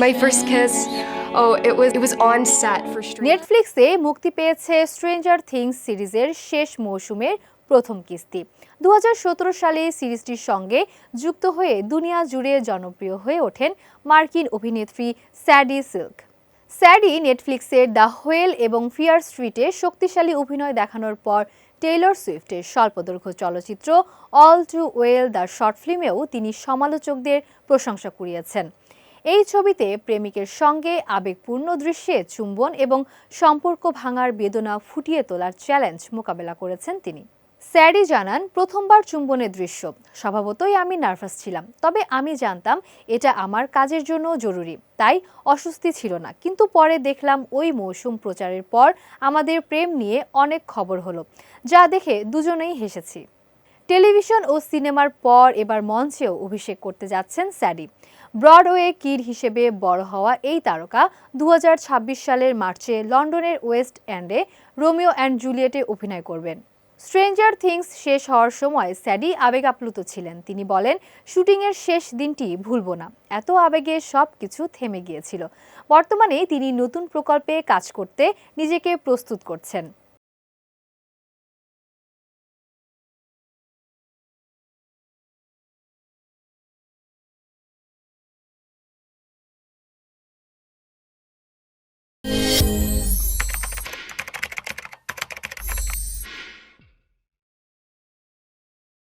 My first kiss, oh, it was it was on set for নেটফ্লিক্সে মুক্তি পেয়েছে stranger things সিরিজের শেষ মৌসুমের প্রথম কিস্তি। দু হাজার সতেরো সালে সিরিজটির সঙ্গে যুক্ত হয়ে দুনিয়া জুড়ে জনপ্রিয় হয়ে ওঠেন মার্কিন অভিনেত্রী স্যাডি সিল্ক। স্যাডি নেটফ্লিক্সের দ্য হোয়েল এবং ফিয়ার স্ট্রিটে শক্তিশালী অভিনয় দেখানোর পর টেইলর সুইফটের স্বল্পদৈর্ঘ্য চলচ্চিত্র all too well the short ফিল্মেও তিনি সমালোচকদের প্রশংসা কুড়িয়েছেন। এই ছবিতে প্রেমিকের সঙ্গে আবেগপূর্ণ দৃশ্যে চুম্বন এবং সম্পর্ক ভাঙার বেদনা ফুটিয়ে তোলার চ্যালেঞ্জ মোকাবেলা করেছেন তিনি। স্যারি জানান, প্রথমবার চুম্বনের দৃশ্য। স্বভাবতই আমি নার্ভাস ছিলাম। তবে আমি জানতাম এটা আমার কাজের জন্য জরুরি। তাই অস্বস্তি ছিল না। কিন্তু পরে দেখলাম ওই মৌসুম প্রচারের পর আমাদের প্রেম নিয়ে অনেক খবর হলো। যা দেখে দুজনেই হেসেছি। টেলিভিশন ও সিনেমার পর এবার মঞ্চেও অভিষেক করতে যাচ্ছেন স্যাডি। ব্রডওয়ে কিড হিসেবে বড় হওয়া এই তারকা দু হাজার ছাব্বিশ সালের মার্চে লন্ডনের ওয়েস্ট এন্ডে রোমিও অ্যান্ড জুলিয়েটে অভিনয় করবেন। স্ট্রেঞ্জার থিংস শেষ হওয়ার সময় স্যাডি আবেগ আপ্লুত ছিলেন। তিনি বলেন, শুটিংয়ের শেষ দিনটি ভুলব না। এত আবেগে সব কিছু থেমে গিয়েছিল। বর্তমানে তিনি নতুন প্রকল্পে কাজ করতে নিজেকে প্রস্তুত করছেন।